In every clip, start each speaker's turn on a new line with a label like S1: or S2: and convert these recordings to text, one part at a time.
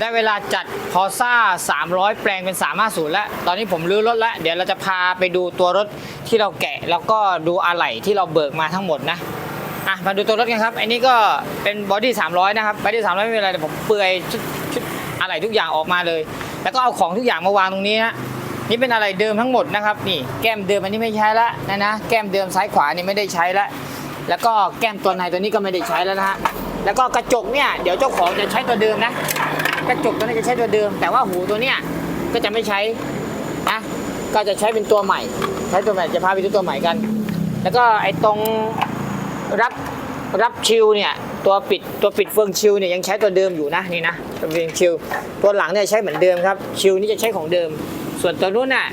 S1: ได้เวลาจัดพอซ่า 300 แปลงเป็น 350 แล้ว ตอนนี้ผมรื้อรถแล้ว เดี๋ยวเราจะพาไปดูตัวรถที่เราแกะ แล้วก็ดูอะไหล่ที่เราเบิกมาทั้งหมดนะ อะ มาดูตัวรถกันครับ อันนี้ก็เป็นบอดี้ 300 นะครับ บอดี้ 300 ไม่เป็นไรแต่ผมเปลือยชุดชุดอะไหล่ทุกอย่างออกมาเลย แล้วก็เอาของทุกอย่างมาวางตรงนี้นะ นี่เป็นอะไรเดิมทั้งหมดนะครับ นี่ แก้มเดิมอันนี้ไม่ใช้ละนะนะ แก้มเดิมซ้ายขวานี่ไม่ได้ใช้ละแล้วก็แก้มตัวในตัวนี้ก็ไม่ได้ใช้แล้วนะฮะ แล้วก็กระจกเนี่ย เดี๋ยวเจ้าของจะใช้ตัวเดิมนะ กระจกตัวนี้จะใช้ตัวเดิม แต่ว่าหูตัวเนี้ยก็จะไม่ใช้นะก็จะใช้เป็นตัวใหม่ ใช้ตัวใหม่จะพาไปดูตัวใหม่กัน แล้วก็ไอ้ตรงรับรับชิลเนี่ยตัวปิดตัวปิดเฟืองชิลเนี่ยยังใช้ตัวเดิมอยู่นะนี่นะตัวเฟืองชิลตัวหลังเนี่ยใช้เหมือนเดิมครับชิลนี่จะใช้ของเดิม ส่วนตัวนู้นน่ะ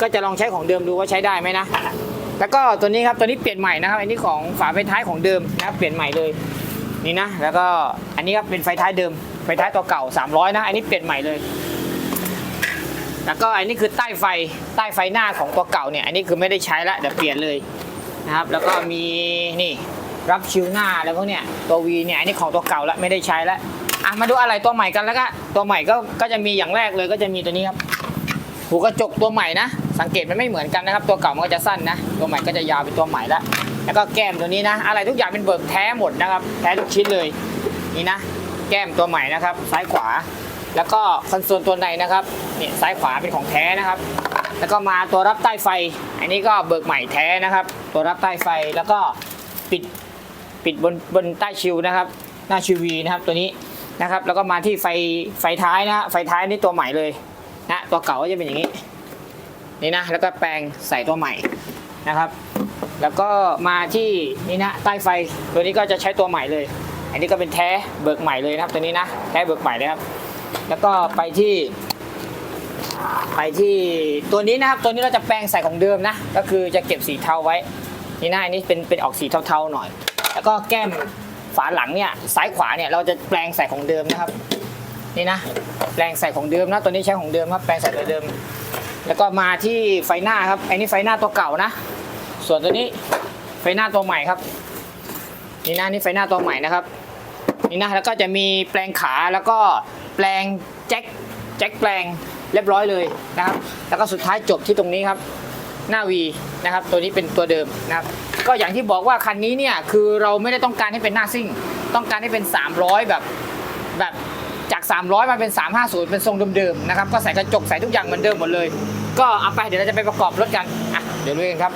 S1: ก็จะลองใช้ของเดิมดูว่าใช้ได้ไหมนะแล้วก็ตัวนี้ครับตัวนี้เปลี่ยนใหม่นะครับอันนี้ของฝาไฟท้ายของเดิมนะเปลี่ยนใหม่เลย นี่นะ แล้วก็อันนี้ครับเป็นไฟท้ายเดิม ไฟท้ายตัวเก่า 300 นะ อันนี้เปลี่ยนใหม่เลย แล้วก็อันนี้คือใต้ไฟ ใต้ไฟหน้าของตัวเก่าเนี่ย อันนี้คือไม่ได้ใช้ละเดี๋ยวเปลี่ยนเลยนะครับ แล้วก็มีนี่รับชิวหน้าอะไรพวกเนี้ย ตัววีเนี่ย อันนี้ของตัวเก่าละไม่ได้ใช้ละอะมาดูอะไรตัวใหม่กันแล้วก็ตัวใหม่ก็ ก็จะมีอย่างแรกเลยก็จะมีตัวนี้ครับ หูกระจกตัวใหม่นะ สังเกตมันไม่เหมือนกันนะครับ ตัวเก่ามันก็จะสั้นนะ ตัวใหม่ก็จะยาวเป็นตัวใหม่ละแล้วก็แก้มตัวนี้นะ อะไรทุกอย่างเป็นเบิกแท้หมดนะครับ แท้ทุกชิ้นเลย นี่นะ แก้มตัวใหม่นะครับ ซ้ายขวา แล้วก็คอนโซลตัวในนะครับ นี่ซ้ายขวาเป็นของแท้นะครับ แล้วก็มาตัวรับใต้ไฟ อันนี้ก็เบิกใหม่แท้นะครับ ตัวรับใต้ไฟ แล้วก็ปิดปิดบนบนใต้ชิวนะครับ หน้าชิววีนะครับตัวนี้นะครับ แล้วก็มาที่ไฟไฟท้ายนะฮะไฟท้ายนี่ตัวใหม่เลย นะตัวเก่าก็จะเป็นอย่างนี้ นี่นะ แล้วก็แปลงใส่ตัวใหม่นะครับ แล้วก็มาที่นี่นะใต้ไฟตัวนี้ก็จะใช้ตัวใหม่เลย อันนี้ก็เป็นแท้เบิกใหม่เลยนะครับตัวนี้นะแท้เบิกใหม่นะครับ แล้วก็ไปที่ ไปที่ตัวนี้นะครับ ตัวนี้เราจะแปลงใส่ของเดิมนะ ก็คือจะเก็บสีเทาไว้ นี่นะอันนี้เป็นเป็นออกสีเทาๆหน่อย แล้วก็แก้มฝาหลังเนี่ยซ้ายขวาเนี่ยเราจะแปลงใส่ของเดิมนะครับ นี่นะแปลงใส่ของเดิมนะตัวนี้ใช้ของเดิมครับแปลงใส่ตัวเดิม แล้วก็มาที่ไฟหน้าครับอันนี้ไฟหน้าตัวเก่านะ ส่วนตัวนี้ไฟหน้าตัวใหม่ครับ นี่นะนี่ไฟหน้าตัวใหม่นะครับนี่นะแล้วก็จะมีแปลงขาแล้วก็แปลงแจ็คแจ็คแปลงเรียบร้อยเลยนะครับ แล้วก็สุดท้ายจบที่ตรงนี้ครับ หน้า V นะครับ ตัวนี้เป็นตัวเดิมนะครับ ก็อย่างที่บอกว่าคันนี้เนี่ยคือเราไม่ได้ต้องการให้เป็นหน้าซิ่ง ต้องการให้เป็น 300 แบบแบบ 300มาเป็น 350 เป็นทรงเดิมๆนะครับ ก็ใส่กระจกใส่ทุกอย่างเหมือนเดิมหมดเลย ก็เอาไปเดี๋ยวเราจะไปประกอบรถกัน อะ เดี๋ยวลุยกันครับ